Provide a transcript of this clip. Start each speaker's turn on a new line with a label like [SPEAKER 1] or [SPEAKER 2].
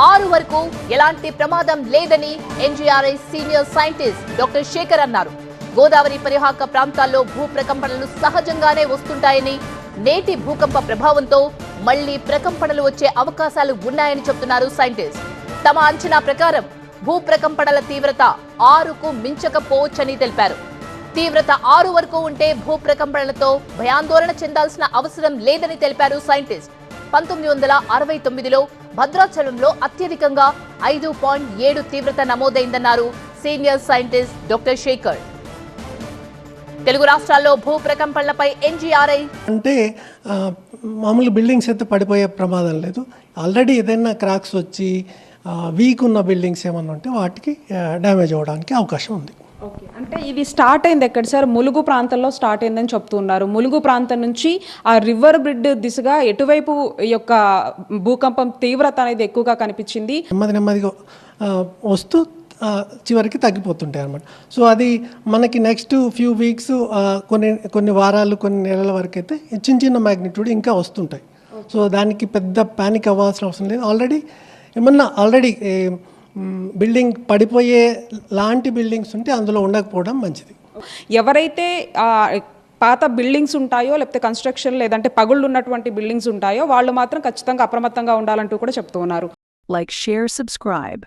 [SPEAKER 1] ఆరు వరకు ఎలాంటి ప్రమాదం లేదని NGRI senior scientist doctor Shekhar అన్నారు. గోదావరి పరిహాక ప్రాంతాల్లో భూ ప్రకంపనలు సహజంగానే వస్తుంటాయని నేటి భూకంప ప్రభావంతో మళ్ళీ ప్రకంపనలు వచ్చే అవకాశాలు ఉన్నాయని చెబుతున్నారు సైంటిస్ట్. తమ అంచనా ప్రకారం భూ ప్రకంపనల తీవ్రత ఆరుకు మించకపోవచ్చని తెలిపారు. తీవ్రత ఆరు వరకు ఉంటే భూ ప్రకంపనలతో భయాందోళన చెందాల్సిన అవసరం లేదని తెలిపారు సైంటిస్ట్. పంతొమ్మిది వందల అరవై తొమ్మిదిలో భద్రాచలంలో అత్యధికంగా ఐదు పాయింట్ ఏడు తీవ్రత నమోదైందన్నారు senior scientist doctor Shekhar. Telugu రాష్ట్రాల్లో భూ ప్రకంపనలపై ఎన్జీఆర్ఐ
[SPEAKER 2] అంటే మామూలు బిల్డింగ్స్ అయితే పడిపోయే ప్రమాదం లేదు. ఆల్రెడీ ఏదైనా క్రాక్స్ వచ్చి వీక్ ఉన్న బిల్డింగ్స్ ఏమన్నా ఉంటే వాటికి డ్యామేజ్ అవ్వడానికి అవకాశం ఉంది.
[SPEAKER 3] ఓకే. అంటే ఇది స్టార్ట్ అయింది ఎక్కడ సార్? ములుగు ప్రాంతంలో స్టార్ట్ అయిందని చెప్తున్నారు. ములుగు ప్రాంతం నుంచి ఆ రివర్ బ్రిడ్ దిశగా ఎటువైపు యొక్క భూకంపం తీవ్రత అనేది ఎక్కువగా కనిపించింది?
[SPEAKER 2] నెమ్మది నెమ్మదిగా వస్తూ చివరికి తగ్గిపోతుంటాయి అన్నమాట. సో అది మనకి నెక్స్ట్ ఫ్యూ వీక్స్ కొన్ని కొన్ని వారాలు కొన్ని నెలల వరకు అయితే చిన్న చిన్న మ్యాగ్నిట్యూడ్ ఇంకా వస్తుంటాయి. సో దానికి పెద్ద ప్యానిక్ అవ్వాల్సిన అవసరం లేదు. ఆల్రెడీ ఏమన్నా ఆల్రెడీ బిల్డింగ్ పడిపోయే లాంటి బిల్డింగ్స్ ఉంటే అందులో ఉండకపోవడం మంచిది
[SPEAKER 3] ఎవరైతే ఆ పాత బిల్డింగ్స్ ఉంటాయో లేకపోతే కన్స్ట్రక్షన్ లేదంటే పగుళ్ళు ఉన్నటువంటి బిల్డింగ్స్ ఉంటాయో వాళ్ళు మాత్రం ఖచ్చితంగా అప్రమత్తంగా ఉండాలంటూ కూడా చెప్తూ ఉన్నారు
[SPEAKER 4] Like, share, subscribe.